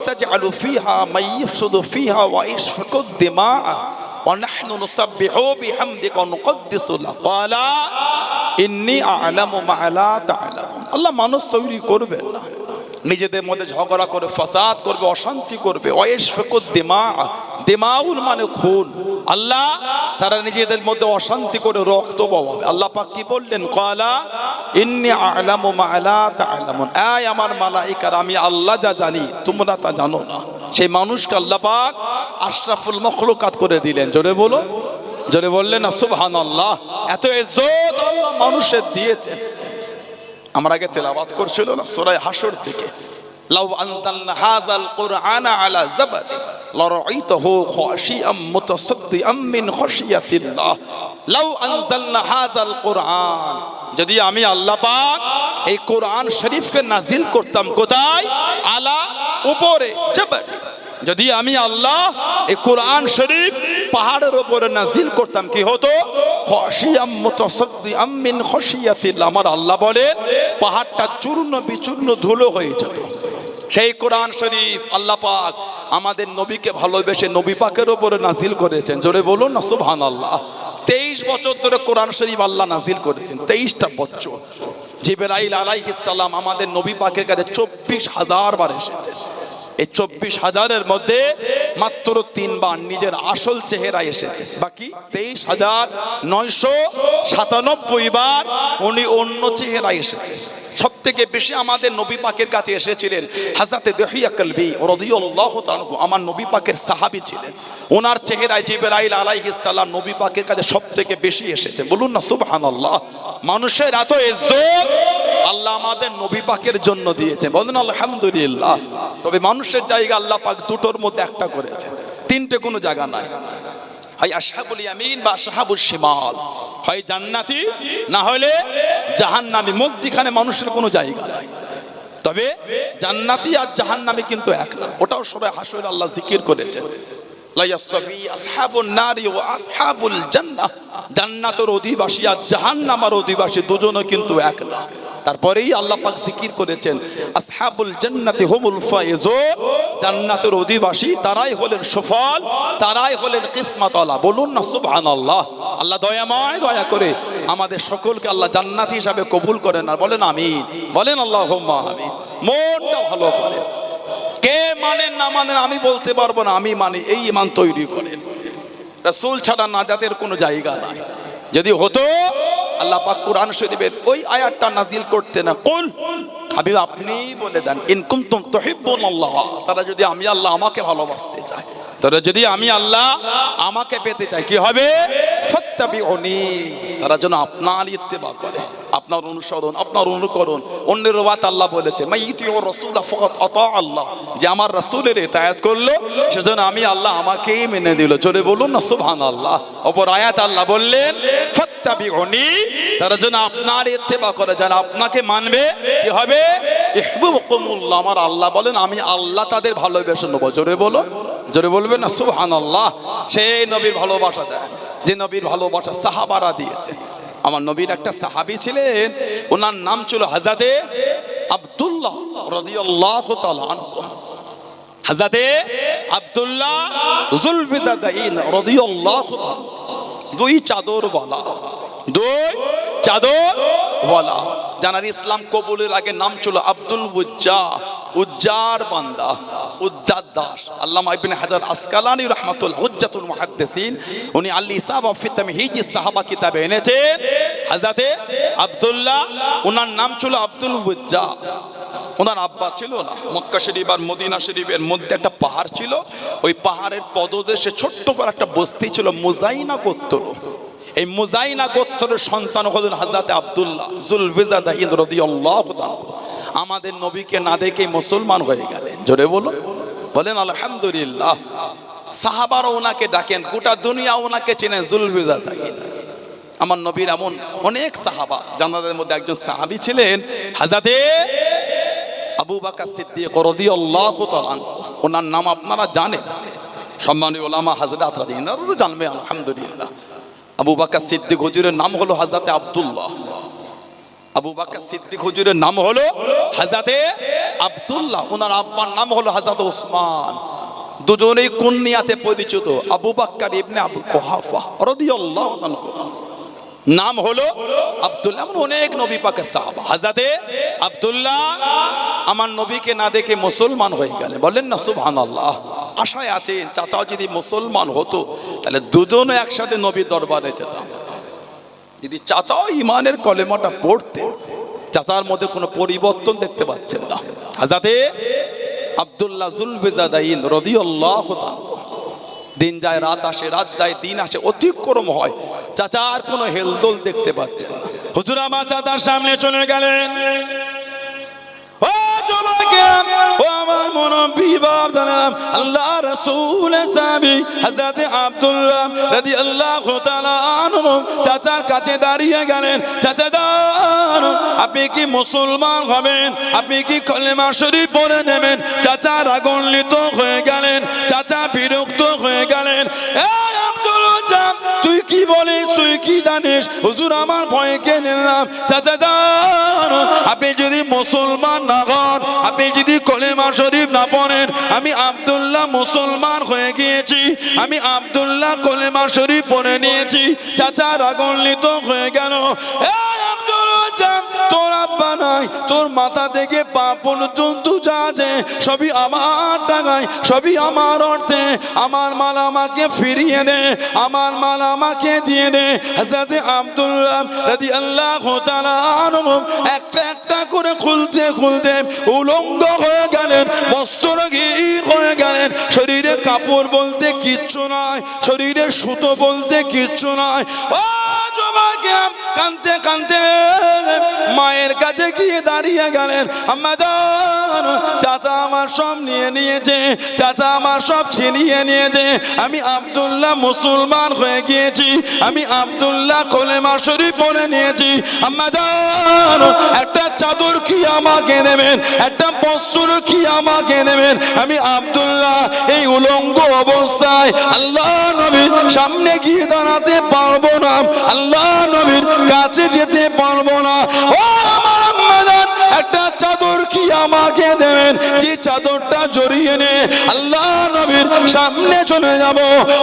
تجعل فيها من يفسد فيها ويسفك الدماء ونحن نسبح بحمدك ونقدس لك قال إني أعلم ما لا تعلمون আল্লাহ মানুষ তৈরি করবেন না নিজেদের মধ্যে ঝগড়া করে ফাসাদ করবে অশান্তি করবে ওয়েশ ফেকুদ দিমা দিমাউল মানে খুন। আল্লাহ তারা নিজেদের মধ্যে অশান্তি করে রক্ত বওয়াবে। আল্লাহ পাক কি বললেন? কলা ইন্নি আলামু মা লা তা'লামুন। এই আমার মালাইকার, আমি আল্লাহ যা জানি, তোমরা তা জানো না। সেই মানুষকে আল্লাহ পাক আশরাফুল মখলুকাত করে দিলেন। জোরে বলো জোরে বললেন না সুবহানাল্লাহ। এত ইজ্জত আল্লাহ মানুষের দিয়েছেন। আমরা আগে তেলাবাত করছিল না, সূরা হাসর থেকে। লাউ আনজালনা হাযাল কুরআনা আলা জাবাল, লারাইতাহু খাশিয়াম মুতাসাদ্দিআম মিন খাশিয়াতিল্লাহ। লাউ আনজালনা হাযাল কুরআন। যদি আমি আল্লাহ পাক এই কোরআন শরীফকে নাজিল করতাম কোথায়? আলা উপরে, জাবাল। যদি আমি আল্লাহ এই কোরআন শরীফ পাহাড়ের উপরে নাজিল করতাম, কি হতো? আমার আল্লাহ বলেন, পাহাড়টা চূর্ণ বিচূর্ণ ধুলো হয়ে যেত। সেই কোরআন শরীফ আল্লাহ পাক আমাদের নবীকে ভালোবেসে নবী পাকের উপরে নাজিল করেছেন। জোরে বলুন না, সুবহানাল্লাহ। তেইশ বছর ধরে কোরআন শরীফ আল্লাহ নাজিল করেছেন, তেইশটা বছর। জিবরাইল আলাইহিস সালাম আমাদের নবী পাকের কাছে চব্বিশ হাজার বার এসেছেন এই চব্বিশ হাজারের মধ্যে মাত্র তিনবার নিজের আসল চেহারা এসেছে। বাকি তেইশ হাজার নয়শো সাতানব্বই বার উনি অন্য চেহারা এসেছে। সব থেকে বেশি আমাদের নবী পাকের কাছে এসেছিলেন হাজাতে দেহিয়া কলবি রদিউল্লাহ তাআলা আমার নবী পাকের সাহাবী ছিলেন। ওনার চেহারায় জিবরাইল আলাইহিস সালাম নবী পাকের কাছে সব থেকে বেশি এসেছে। বলুন না, সুবহানাল্লাহ। মানুষের এত ইজ্জত, আল্লাহ আমাদের নবী পাকের জন্য দিয়েছে। বলেন, আলহামদুলিল্লাহ। তবে মানুষের জায়গা আল্লাহ পাক দুটোর মধ্যে একটা করেছে তিনটে কোনো জায়গা নাই। হয় আশহাবুল ইয়ামিন বা আশহাবুল শিমাল। হয় জান্নাতি, না হলে জাহান্নামী, মধ্যিখানে মানুষের কোনো জায়গা নাই। তবে জান্নাতি আর জাহান্নামী কিন্তু এক না। ওটাও সবাই হাসুল আল্লাহ জিকির করেছেন। জান্নাতের অধিবাসী আর জাহান্নামার অধিবাসী দুজনে কিন্তু এক না। তারপরেই আল্লাহ পাক জিকির করেছেন, আসহাবুল জান্নাতি হুমুল ফায়েজুন। জান্নাতের অধিবাসী তারাই হলেন সফল, তারাই হলেন কিসমতওয়ালা বলুন না, সুবহানাল্লাহ। আল্লাহ দয়াময় দয়া করে আমাদের সকলকে আল্লাহ জান্নাতি হিসাবে কবুল করেন আর বলেন আমিন। বলেন আল্লাহুম্মা আমিন। মনটা ভালো করেন কে মানেন না মানেন আমি বলতে পারব না, আমি মানি এই ইমান তৈরি করেন। রাসূল ছাড়া নাজাতের কোনো জায়গা নাই। যদি হতো আল্লাহ পাক কোরআন শরীফের ওই আয়াতটা নাজিল করতে না। কুল হাবিব আপনি বলে দেন, ইন কুনতুম তুহিব্বুন আল্লাহ। তারা যদি আমি আল্লাহ আমাকে ভালোবাসতে চায়, তারা যদি আমি আল্লাহ আমাকে পেতে চাই কি হবে? ফাত্তাবিউনি। তারা যেন আপনার ইত্তেবা করে, আপনার অনুসরণ, আপনার অনুকরণ। অন্যের বাত আল্লাহ বলেছে আল্লাহ। যে আমার রাসূলের ইতায়াত করল, সেজন্য আমি আল্লাহ আমাকেই মেনে নিল। চলে বলুন না, সুবহানাল্লাহ। অপর আয়াত আল্লাহ বললেন, ফাত্তাবিউনি। তারা যেন আপনার ইত্তেবা করে, যেন আপনাকে মানবে, কি হবে? আমার আল্লাহ বলেন, আমি আল্লাহ তাদের ভালোবেসে নেব। জোরে বলো, জোরে না, সুবহানাল্লাহ। সেই নবীর ভালোবাসা দেন, যে নবীর ভালোবাসা সাহাবারা দিয়েছে। আমার নবীর একটা সাহাবী ছিলেন, ওনার নাম ছিল হাজাতে আব্দুল্লাহ হাজাতে আব্দুল্লাহ জুলফিজাদাইন দুই চাদর বলা দুই চাদর বলা জানার ইসলাম কবুলের আগে নাম ছিল আব্দুল উজ্জা, উজ্জার বান্দা, উজ্জার দাস। আল্লামা ইবনে হাজার আসকালানি রহমাতুল হুজ্জাতুল মুহাদ্দিসিন, উনি আল ইসাব ফি তামহিজ সাহাবা কিতাবে এনেছেন। হযরতে আব্দুল্লাহ ওনার নাম ছিল আব্দুল উজ্জা। ওনার আব্বা ছিল না, মক্কা শরীফ আর মদিনা শরীফের মধ্যে একটা পাহাড় ছিল। ওই পাহাড়ের পদদেশে ছোট্ট করে একটা বস্তি ছিল, মুজাইনা গোত্র এই মুজাইনা গোত্রের সন্তান হলেন হাজরাতে আব্দুল্লাহ জুলফিজাদা ইন রাদিয়াল্লাহু তাআলা আমাদের নবীকে না দেখে মুসলমান হয়ে গেলেন। জোরে বলো বলেন, আলহামদুলিল্লাহ। সাহাবারা ওনাকে ডাকেন, গোটা দুনিয়া ওনাকে চেনেন জুলফিজাদা আমার নবীর এমন অনেক সাহাবা জানাদের মধ্যে একজন সাহাবী ছিলেন হাজাতে আবু বাকা সিদ্দিক রাদিয়াল্লাহু তাআলা ওনার নাম আপনারা জানেন। সম্মানীয় ওলামা হাজরাত তো জানবে, আলহামদুলিল্লাহ। আবু বাকা সিদ্দিক হুজুরের নাম হলো হাজাতে আবদুল্লাহ। আবু বাকা সিদ্দিক হুজুরের নাম হলো হাজাতে আব্দুল্লাহ। ওনার আব্বার নাম হলো হাজাত ওসমান। দুজনেই কুন্নিয়াতে পরিচিত। আবু বাক্কার ইবনে আবু কোহাফা রাদিয়াল্লাহু আনহু। নাম হলো আব্দুল্লাহ এমন অনেক নবী পাকের সাহাবা। হাজাতে আব্দুল্লাহ, আমার নবীকে না দেখে মুসলমান হয়ে গেলেন। বললেন না, সুবহানাল্লাহ। আশায় আছেন চাচাও যদি মুসলমান হতো, তাহলে দুজনে একসাথে নবী দরবারে যেতাম। যদি চাচাও ইমানের কলেমাটা পড়তে চাচার মধ্যে কোনো পরিবর্তন দেখতে পাচ্ছেন না। হাজাতে আব্দুল্লাহ জুলবেজাদাইন রদিউল্লাহ দিন যায়, রাত আসে, রাত যায়, দিন আসে, অতিক্রম হয়, চাচার কোনো হেলদোল দেখতে পাচ্ছেন না। হুজুর, আমার চাচার সামনে চলে গেলেন। আপনি কি মুসলমান হবেন? আপনি কি কলেমা শরীফ পড়ে নেবেন? চাচা রাগান্বিত হয়ে গেলেন, চাচা বিরক্ত হয়ে গেলেন। এই তুই কি বলিস? তুই কি জানিস? হুজুর আমার ভয়কে নিলাম চাচা আপনি যদি মুসলমান না হন, আপনি যদি কলেমা শরীফ না পড়েন, আমি আবদুল্লাহ মুসলমান হয়ে গিয়েছি, আমি আবদুল্লাহ কলেমা শরীফ পড়ে নিয়েছি চাচা রাগান্বিত হয়ে গেল। তোর তোর মাথা থেকে পা পর্যন্ত যা সবই আমার টাকায় সবই আমার অর্থে। আমার মাল আমাকে ফিরিয়ে দে, আমার মাল আমাকে দিয়ে দে। হাজরাতে আব্দুল্লাহ রাদি আল্লাহ একটা একটা করে খুলতে খুলতে উলঙ্গ হয়ে গেলেন বস্ত্রহীন হয়ে গেলেন। শরীরে কাপড় বলতে কিচ্ছু নয় শরীরে সুতো বলতে কিচ্ছু নয় কানতে মায়ের কাছে গিয়ে দাঁড়িয়ে গেলেন। চাচা আমার সব নিয়ে নিয়েছে, চাচা আমার সব ছিনিয়ে নিয়েছে। আমি আব্দুল্লাহ মুসলমান হয়ে গিয়েছি, আমি আব্দুল্লাহ কলেমা শরীফ পড়ে নিয়েছি। জান, একটা চাদর কি আমাকে নেবেন একটা বস্ত্র কি আমাকে নেবেন আমি আব্দুল্লাহ এই উলঙ্গ অবস্থায় আল্লাহ নবীর সামনে গিয়ে দাঁড়াতে পারব না। আল্লাহ নবীর কাছে যেতে পারব না। ও আমার আম্মাজান, একটা চাদর কি আমাকে দেবেন? যে চাদরটা জড়িয়ে নে। আল্লাহ নবীর সামনে চলে যাব।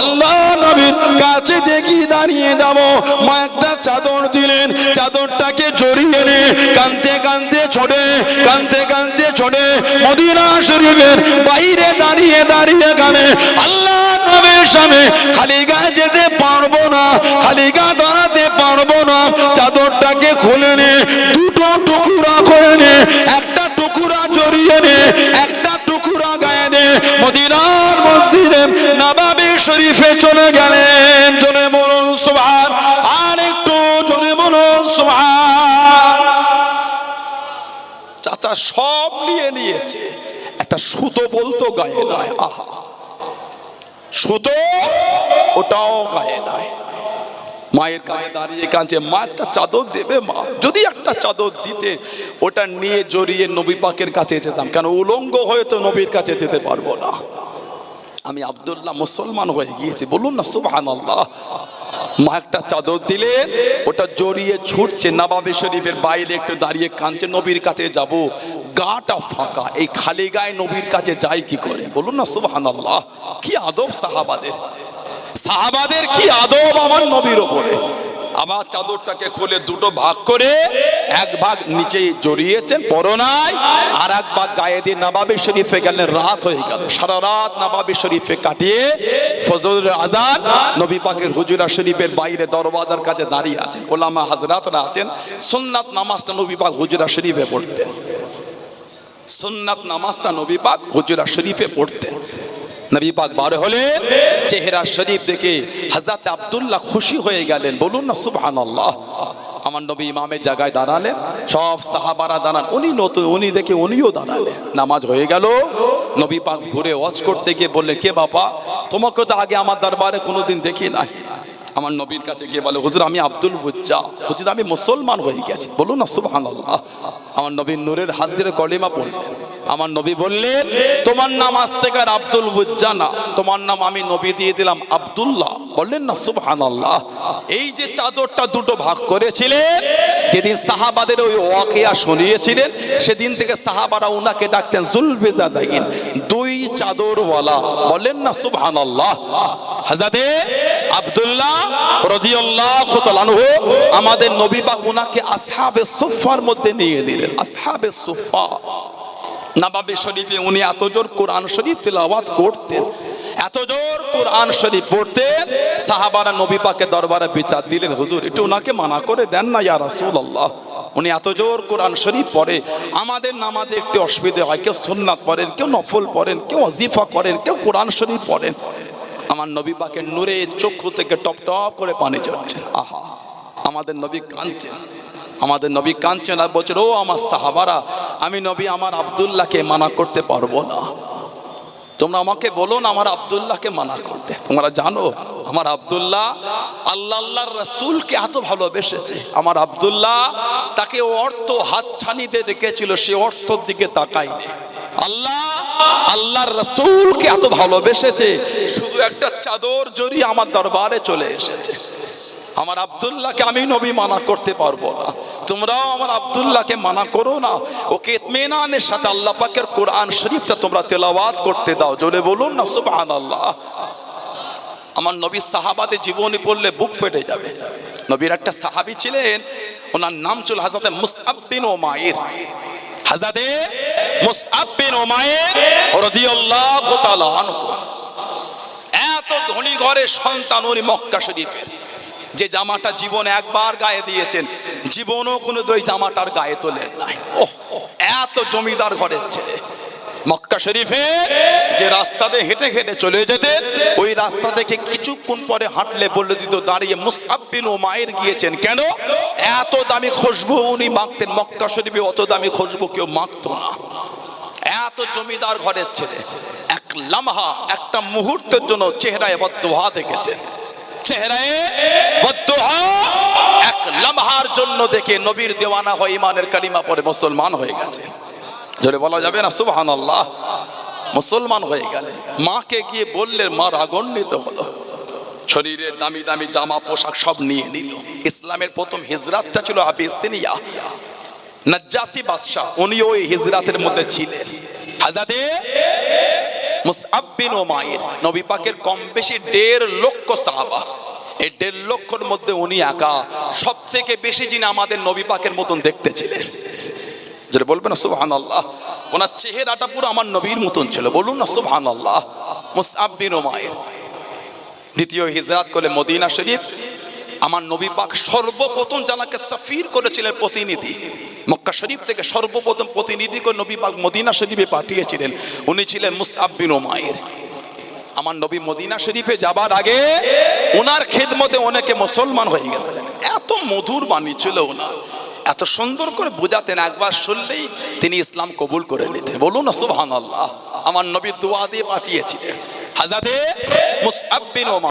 আল্লাহ নবীর কাছে দেখি দাঁড়িয়ে যাব। মা একটা চাদর দিলেন। চাদরটাকে জড়িয়ে নে। কানতে কানতে ছোড়ে কানতে কানতে ছোড়ে মদিনা শরীফের বাইরে দাঁড়িয়ে দাঁড়িয়ে কানে। আল্লাহ নবীর সামনে খালি গায়ে যেতে পারব না খালি গা দাঁড়াতে পারব না, চাদরটাকে খুলে নে, দুটো টুকুরা করে নে, একটা টুকুরা জড়িয়ে নে, একটা টুকুরা গায়ে নে। মদিনার মসজিদে নবাবি শরীফে চলে গেলেন জনে বলুন সুবহান, আর একটু জনে বলুন সুবহান। চাচা সব নিয়ে নিয়েছে, একটা সুতো বলতো গায়ে নয়, আহা। সুতো ওটাও গায়ে নয় মায়ের গায়ে দাঁড়িয়ে কাঁদছে, মা, একটা চাদর দেবে মা? যদি একটা চাদর দিতে, ওটা নিয়ে জড়িয়ে নবী পাকের কাছে যেতাম, কেন উলঙ্গ হয়ে তো নবীর কাছে যেতে পারব না? আমি আবদুল্লাহ মুসলমান হয়ে গিয়েছি, বলুন না সুবাহ আল্লাহ মা একটা চাদর দিলেন, ওটা জড়িয়ে ছুটছে নবাবে শরীফের বাইরে, একটু দাঁড়িয়ে কাঁদছে, নবীর কাছে যাব। গাটা ফাঁকা, এই খালি গায়ে নবীর কাছে যাই কি করে? বলুন না সুবহান কি আদব সাহাবাদের। সাহাবাদের কি আদব আমার নবীর ওপরে? আবার চাদরটাকে খুলে দুটো ভাগ করে এক ভাগ নিচে জড়িয়েছেন, পরনায় আর এক ভাগ গায়ে দিয়ে নবাবি শরীফে গেলেন, রাত হয়ে গেল। সারা রাত নবাবি শরীফে কাটিয়ে ফজরের আজান নবী পাকের হুজুরা শরীফের বাইরে দরওয়াজার কাছে দাঁড়িয়ে আছেন, ওলামা হাজরাতরা আছেন, সুন্নাত নামাজটা নবী পাক হুজুরা শরীফে পড়তেন। সুন্নাত নামাজটা নবী পাক হুজুরা শরীফে পড়তেন। নবী পাক বার হলে চেহারা শরীফ দেখে হাজাত আব্দুল্লাহ খুশি হয়ে গেলেন। বলুন না, সুবহানাল্লাহ। আমার নবী ইমামের জায়গায় দাঁড়ালেন, সব সাহাবারা দাঁড়ান। উনি নতুন উনি দেখে উনিও দাঁড়ালেন। নামাজ হয়ে গেল। নবী পাক ঘুরে ওয়াজ করতে গিয়ে বললেন, কে বাবা তোমাকে তো আগে আমার দরবারে কোনোদিন দেখি নাই। আমার নবীর কাছে গিয়ে বলে, হুজুর, আমি আব্দুল বুজ্জা হুজুর, আমি মুসলমান হয়ে গেছি। বলুন না, সুবহানাল্লাহ। আমার নবীর নূরের হাত ধরে কলিমা পড়লেন। আমার নবী বললেন, তোমার নাম আজ থেকে আর আব্দুল বুজ্জা না, তোমার নাম আমি নবী দিয়ে দিলাম আব্দুল্লাহ। বললেন না, সুবহানাল্লাহ। এই যে চাদরটা দুটো ভাগ করেছিলেন, যেদিন সাহাবাদের ওই ওয়াকিয়া শুনিয়েছিলেন, সেদিন থেকে সাহাবারা উনাকে ডাকতেন জুলফিজা দাইন দুই চাদরওয়ালা। বলেন না, সুবহানাল্লাহ। হাজাতে আব্দুল্লাহ রাদিয়াল্লাহু তাআলা আনহু আমাদের নবী পাক উনাকে আসহাবে সুফার মধ্যে নিয়ে দিলেন আসহাবে সুফা নবাবে শরীফে উনি এত জোর কোরআন শরীফ তেলাওয়াত করতেন, এত জোর কোরআন শরীফ পড়তেন, সাহাবারা নবী পাকে দরবারে বিচার দিলেন, হুজুর, একটু ওনাকে মানা করে দেন না ইয়া রাসূলুল্লাহ। উনি এত জোর কোরআন শরীফ পড়ে, আমাদের নামাজে একটু অসুবিধা হয়, কেউ সুন্নাত পড়েন, কেউ নফল পড়েন, কেউ অজিফা করেন, কেউ কোরআন শরীফ পড়েন। আমার নবী পাকে নূরে চক্ষু থেকে টপ টপ করে পানি ঝরছেন আহা, আমাদের নবী কাঁদছেন আমাদের নবী কাঁদছেন আর বলছেন ও আমার সাহাবারা, আমি নবী আমার আব্দুল্লাহকে মানা করতে পারব না। তোমরা আমাকে বলো না আমার আবদুল্লাহকে মানা করতে। তোমরা জানো, আমার আব্দুল্লাহ আল্লাহ আল্লাহর রসুলকে এত ভালোবেসেছে। আমার আব্দুল্লাহ তাকে অর্থ হাত ছানিতে রেখেছিল, সে অর্থর দিকে তাকায়নি। আল্লাহ, আল্লাহর রসুলকে এত ভালোবেসেছে, শুধু একটা চাদর জড়ি আমার দরবারে চলে এসেছে। আমার আব্দুল্লাহকে আমি নবী মানা করতে পারব না। তোমরাও আমার আব্দুল্লাহকে মানা করো না। ওকে ইতমেনানের সাথে আল্লাহ পাকের কোরআন শরীফটা তোমরা তেলাওয়াত করতে দাও। জোরে বলুন না, সুবহানাল্লাহ। আমার নবী সাহাবাদের জীবনী পড়লে বুক ফেটে যাবে। নবীর একটা সাহাবী ছিলেন, ওনার নাম ছিল হাজাতে মুসআব বিন ওমাইর হাজাতে মুসআব বিন ওমাইর রাদিয়াল্লাহু তাআলা আনহু। এত ধনী ঘরের সন্তান উনি মক্কা শরীফের। যে জামাটা জীবনে একবার গায়ে দিয়েছেন, জীবনও কোনো ওই জামাটার গায়ে তোলেন নাই। ও এত জমিদার ঘরের ছেলে। মক্কা শরীফে যে রাস্তা দিয়ে হেঁটে হেঁটে চলে যেতেন, ওই রাস্তা থেকে কিছুক্ষণ পরে হাঁটলে বলে দিত, দাঁড়িয়ে মুসাব্বিন ও মায়ের গিয়েছেন কেন? এত দামি খুশবু উনি মাখতেন, মক্কা শরীফে অত দামি খুশবু কেউ মাখতো না। এত জমিদার ঘরের ছেলে, এক লামহা, একটা মুহূর্তের জন্য চেহারায় বদ্ধহা দেখেছে চেহারায় এক লামহার জন্য দেখে নবীর দেওয়ানা হয়ে ইমানের কালিমা পরে মুসলমান হয়ে গেছে। জোরে বলা যাবে না? সুবহানাল্লাহ। মুসলমান হয়ে গেলেন মাকে গিয়ে বললেন মা রাগান্বিত হলো। শরীরে দামি দামি জামা, পোশাক সব নিয়ে নিল। ইসলামের প্রথম হিজরাতটা ছিল আবিসিনিয়া। নাজ্জাসি বাদশাহ উনি ওই হিজরাতের মধ্যে ছিলেন। হাজাতে মুসআব বিন উমাইর, নবী পাকের কম বেশি দেড় লক্ষ সাহাবা। এই দেড় লক্ষর মধ্যে উনি একা সব থেকে বেশি যিনি আমাদের নবী পাকের মতন দেখতে ছিলেন। যেটা বলবেন না সুবহান আল্লাহ ওনার চেহারাটা পুরো আমার নবীর মতন ছিল, বলুন না সুবহান আল্লাহ উমাইর দ্বিতীয় হিজরাত করলে মদিনা শরীফ। আমার নবী পাক সর্বপ্রথম জানাকে সাফির করেছিলেন প্রতিনিধি। মক্কা শরীফ থেকে সর্বপ্রথম প্রতিনিধি করে নবী পাক মদিনা শরীফে পাঠিয়েছিলেন। উনি ছিলেন মুসআব বিন উমাইর আমার নবী মদিনা শরীফে যাবার আগে ওনার খেদমতে অনেকে মুসলমান হয়ে গেছিলেন। এত মধুর বাণী ছিল ওনার। এত সুন্দর করে বোঝাতেন একবার শুনলেই তিনি ইসলাম কবুল করে নিতেন। বলুন সুবহানাল্লাহ। আমার নবী দোয়া দিয়ে পাঠিয়েছিলেন। হাজাতে মুসআব বিন